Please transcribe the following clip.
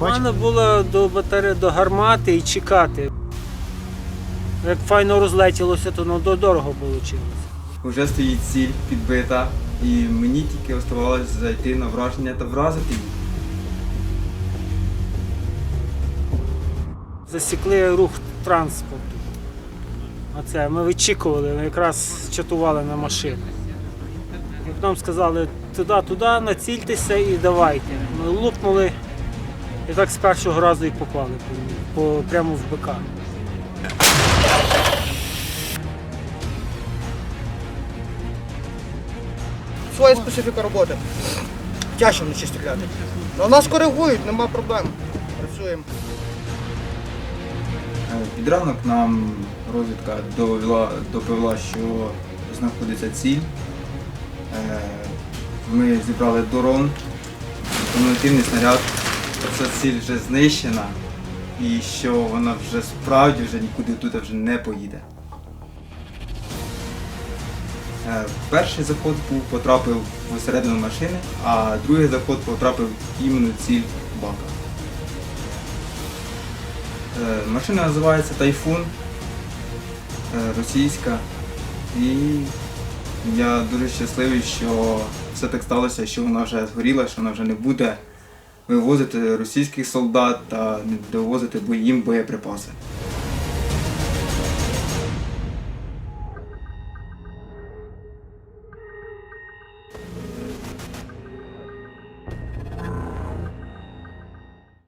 Можна було до батареї, до гармати і чекати. Як файно розлетілося, то ну, дорого вийшло. Вже стоїть ціль підбита, і мені тільки оставалось зайти на враження та вразити її. Засікли рух транспорту. Оце ми вичікували, ми якраз чатували на машини. Як нам сказали, туди, туди, націльтеся і давайте. Ми лупнули і так з першого разу і попали по, по, прямо в БК. Своя специфіка роботи. Тяжко вночі стріляти. Ну, нас коригують, нема проблем. Працюємо. Е, Під ранок нам розвідка довела, доповіла, що знаходиться ціль. Е, Ми зібрали дрон, кумулятивний снаряд. Ця ціль вже знищена і що вона вже справді вже нікуди тут вже не поїде. Е, Перший заход потрапив всередину машини, а другий заход потрапив іменно ціль бака. Е, Машина називається Тайфун е, російська. І я дуже щасливий, що все так сталося, що вона вже згоріла, що вона вже не буде вивозити російських солдат та не довозити їм боєприпаси.